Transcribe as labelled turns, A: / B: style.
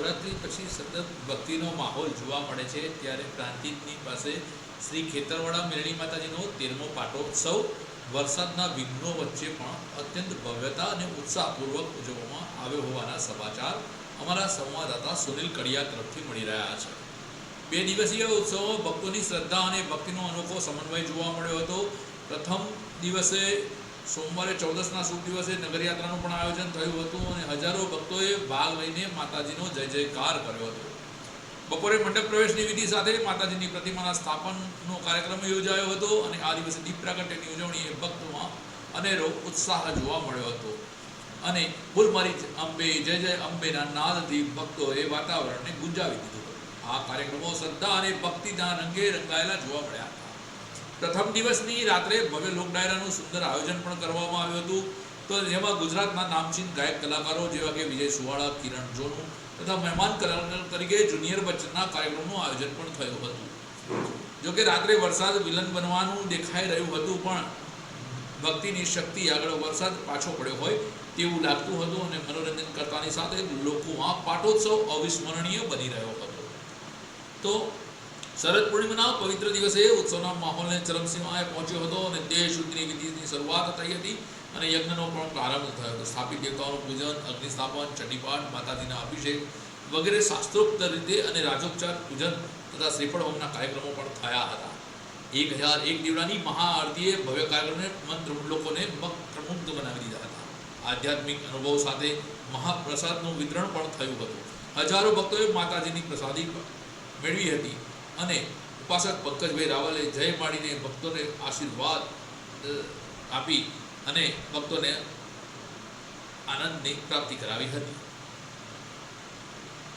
A: નવરાત્રિ પછી સતત ભક્તિનો માહોલ જોવા મળે છે, ત્યારે પ્રાંતિજની પાસે શ્રી ખેતરવાડા મેરણી માતાજીનો તેરમો પાટોત્સવ, વરસાદના વિઘ્નો વચ્ચે પણ અત્યંત ભવ્યતા અને ઉત્સાહપૂર્વક ઉજવવામાં આવ્યો હોવાના સમાચાર અમારા સંવાદદાતા સુનિલ કડિયા તરફથી મળી રહ્યા છે. બે દિવસીય ઉત્સવમાં ભક્તોની શ્રદ્ધા અને ભક્તિનો અનોખો સમન્વય જોવા મળ્યો હતો. પ્રથમ દિવસે સોમવારે ચૌદસના શુભ દિવસે નગરયાત્રાનું પણ આયોજન થયું હતું અને હજારો ભક્તોએ ભાગ લઈને માતાજીનો જય જયકાર કર્યો હતો. બપોરે મંડપ પ્રવેશની વિધિ સાથે માતાજીની પ્રતિમાના સ્થાપનનો કાર્યક્રમ યોજાયો હતો અને આ દિવસે દીપ પ્રાગટ્યની ઉજવણીએ ભક્તોમાં અનેરો ઉત્સાહ જોવા મળ્યો હતો. અને ગુલમરી અંબે, જય જય અંબેના નાદથી ભક્તોએ વાતાવરણને ગુંજાવી દીધું હતું. આ કાર્યક્રમો શ્રદ્ધા અને ભક્તિના રંગે રંગાયેલા જોવા મળ્યા હતા. પ્રથમ દિવસની રાત્રે ભવ્ય લોક સુંદર આયોજન પણ કરવામાં આવ્યું હતું. તો જેમાં ગુજરાતના નામચીન ગાયક કલાકારો જેવા કે વિજય સુવાળા, કિરણ જોનુ તથા મહેમાન કલાકાર તરીકે જુનિયર બચ્ચનના કાર્યક્રમનું આયોજન પણ થયું હતું. જોકે રાત્રે વરસાદ વિલન બનવાનું દેખાઈ રહ્યું હતું, પણ ભક્તિની શક્તિ આગળ વરસાદ પાછો પડ્યો હોય તેવું લાગતું હતું અને મનોરંજન કરતાની સાથે લોકોમાં પાટોત્સવ અવિસ્મરણીય બની રહ્યો હતો. તો શરદ પૂર્ણિમાના પવિત્ર દિવસે ઉત્સવના માહોલને ચરમસીમાએ પહોંચ્યો હતો અને દેહ શુદ્ધિની વિધિની શરૂઆત થઈ હતી અને યજ્ઞનો પણ પ્રારંભ થયો હતો. સ્થાપિત દેવતાઓનું પૂજન, અગ્નિસ્થાપન, ચંડીપાઠ, માતાજીના અભિષેક વગેરે શાસ્ત્રોક્ત રીતે અને રાજોપચાર પૂજન તથા શ્રીફળ હોમના કાર્યક્રમો પણ થયા હતા. એક હજાર એક દીવડાની મહાઆરતીએ ભવ્ય કાર્યક્રમને મંત્ર લોકોને મંત્રમુગ્ધ બનાવી દીધા હતા. આધ્યાત્મિક અનુભવ સાથે મહાપ્રસાદનું વિતરણ પણ થયું હતું. હજારો ભક્તોએ માતાજીની પ્રસાદી મેળવી હતી. અને ઉપાસક પંકજભાઈ રાવલે જય માડીને ભક્તોને આશીર્વાદ આપી અને ભક્તોને આનંદની પ્રાપ્તિ કરાવી હતી.